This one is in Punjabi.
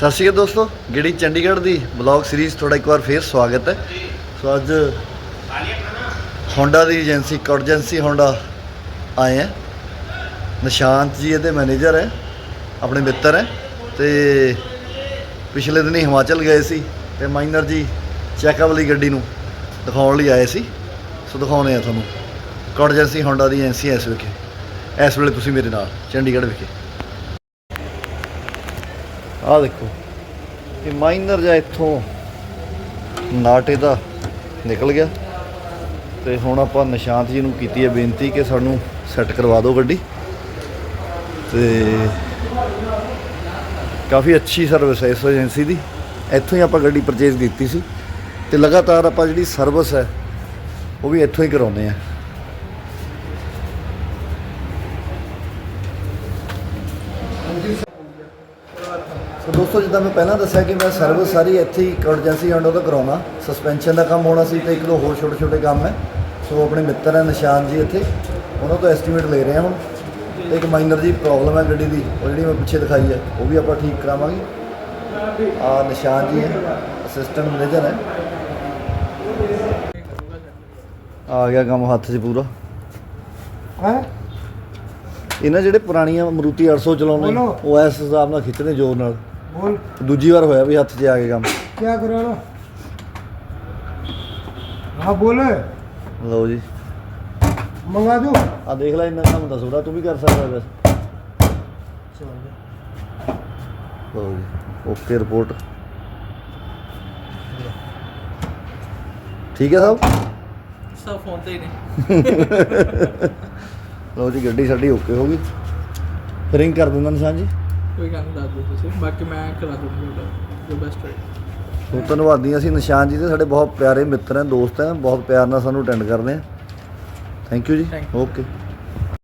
ਸਤਿ ਸ਼੍ਰੀ ਅਕਾਲ ਦੋਸਤੋ ਜਿਹੜੀ ਚੰਡੀਗੜ੍ਹ ਦੀ ਬਲੌਗ ਸੀਰੀਜ਼ ਤੁਹਾਡਾ ਇੱਕ ਵਾਰ ਫੇਰ ਸਵਾਗਤ ਹੈ। ਸੋ ਅੱਜ ਹੋਂਡਾ ਦੀ ਏਜੰਸੀ ਕੋਡਜੈਂਸੀ ਹੋਂਡਾ ਆਏ ਹੈ। ਨਿਸ਼ਾਂਤ ਜੀ ਇਹਦੇ ਮੈਨੇਜਰ ਹੈ ਆਪਣੇ ਮਿੱਤਰ ਹੈ। ਤੇ ਪਿਛਲੇ ਦਿਨੀ ਹਿਮਾਚਲ ਗਏ ਸੀ ਤੇ ਮਾਈਨਰ ਜੀ ਚੈੱਕਅਪ ਵਾਲੀ ਗੱਡੀ ਨੂੰ ਦਿਖਾਉਣ ਲਈ ਆਏ ਸੀ। ਸੋ ਦਿਖਾਉਣੇ ਆ ਤੁਹਾਨੂੰ। ਕੋਡਜੈਂਸੀ ਹੋਂਡਾ ਦੀ ਏਜੰਸੀ ਇਸ ਵਿਖੇ ਇਸ ਵੇਲੇ ਤੁਸੀਂ ਮੇਰੇ ਨਾਲ ਚੰਡੀਗੜ੍ਹ ਵਿਖੇ। ਆਹ ਦੇਖੋ, ਇਹ ਮਾਈਨਰ ਜਾਂ ਇੱਥੋਂ ਨਾਟੇ ਦਾ ਨਿਕਲ ਗਿਆ। ਤੇ ਹੁਣ ਆਪਾਂ ਨਿਸ਼ਾਂਤ ਜੀ ਨੂੰ ਕੀਤੀ ਹੈ ਬੇਨਤੀ ਕਿ ਸਾਨੂੰ ਸੈੱਟ ਕਰਵਾ ਦਿਓ ਗੱਡੀ। ਤੇ ਕਾਫੀ ਅੱਛੀ ਸਰਵਿਸ ਹੈ ਇਸ ਏਜੰਸੀ ਦੀ। ਇੱਥੋਂ ਹੀ ਆਪਾਂ ਗੱਡੀ ਪਰਚੇਜ਼ ਕੀਤੀ ਸੀ। ਤੇ ਲਗਾਤਾਰ ਆਪਾਂ ਜਿਹੜੀ ਸਰਵਿਸ ਹੈ, ਉਹ ਵੀ ਇੱਥੋਂ ਹੀ ਕਰਾਉਂਦੇ ਆ ਸੋ ਦੋਸਤੋ ਜਿੱਦਾਂ ਮੈਂ ਪਹਿਲਾਂ ਦੱਸਿਆ ਕਿ ਮੈਂ ਸਰਵਿਸ ਸਾਰੀ ਇੱਥੇ ਹੀ ਕੋਡਜੈਂਸੀ ਹੰਡੋ ਤੋਂ ਕਰਾਉਣਾ। ਸਸਪੈਂਸ਼ਨ ਦਾ ਕੰਮ ਹੋਣਾ ਸੀ ਤੇ ਇੱਕ ਦੋ ਹੋਰ ਛੋਟੇ ਛੋਟੇ ਕੰਮ ਹੈ। ਸੋ ਆਪਣੇ ਮਿੱਤਰ ਹੈ ਨਿਸ਼ਾਨ ਜੀ ਇੱਥੇ। ਉਹਨਾਂ ਤੋਂ ਐਸਟੀਮੇਟ ਲੈ ਰਹੇ ਹਾਂ ਹੁਣ। ਤੇ ਇੱਕ ਮਾਈਨਰ ਜੀ ਪ੍ਰੋਬਲਮ ਹੈ ਗੱਡੀ ਦੀ। ਉਹ ਜਿਹੜੀ ਮੈਂ ਪਿੱਛੇ ਦਿਖਾਈ ਹੈ ਉਹ ਵੀ ਆਪਾਂ ਠੀਕ ਕਰਾਵਾਂਗੇ। ਆ ਨਿਸ਼ਾਨ ਜੀ ਹੈ। ਅਸਿਸਟੈਂਟ ਮੈਨੇਜਰ ਹੈ। ਆ ਗਿਆ ਕੰਮ ਹੱਥ 'ਚ ਪੂਰਾ। ਹੈ? ਇਹਨਾਂ ਜਿਹੜੇ ਪੁਰਾਣੀਆਂ ਮਰੂਤੀ 800 ਚਲਾਉਂਦੇ। ਉਹ ਇਸ ਹਿਸਾਬ ਨਾਲ ਖਿੱਚਦੇ ਜ਼ੋਰ ਨਾਲ। ਬੋਲ ਦੂਜੀ ਵਾਰ ਹੋਇਆ ਵੀ ਹੱਥ 'ਚ ਆ ਕੇ ਕੰਮ। ਕੀ ਕਰਾਣਾ ਹਾਂ ਬੋਲ। ਲਓ ਜੀ। ਮੰਗਾ ਦਿਓ। ਆ ਦੇਖ ਲੈ ਇੰਨਾ ਕੰਮ ਦੱਸ ਉਹਦਾ ਤੂੰ ਵੀ ਕਰ ਸਕਦਾ ਬਸ। ਲਓ ਜੀ ਓਕੇ ਰਿਪੋਰਟ। ਠੀਕ ਹੈ ਸਾਹਿਬ ਸਭ ਫੋਨ ਤੇ ਹੀ ਲਓ ਜੀ ਗੱਡੀ ਸਾਡੀ ਓਕੇ ਹੋ ਗਈ। ਰਿੰਗ ਕਰ ਦਿੰਦਾ ਨਿਸ਼ਾਨ ਜੀ। ਕੋਈ ਗੱਲ ਨਹੀਂ ਦੱਸ ਦਿਓ ਤੁਸੀਂ। ਬਾਕੀ ਮੈਂ ਕਰਾ ਦੂੰਗਾ ਜੋ ਬੈਸਟ ਹੈ ਸੋ ਧੰਨਵਾਦੀ ਅਸੀਂ ਨਿਸ਼ਾਨ ਜੀ ਦੇ ਸਾਡੇ ਬਹੁਤ ਪਿਆਰੇ ਮਿੱਤਰ ਹਨ ਦੋਸਤ ਹਨ ਬਹੁਤ ਪਿਆਰ ਨਾਲ ਸਾਨੂੰ ਅਟੈਂਡ ਕਰਦੇ ਆ thank you ji. Thank. Okay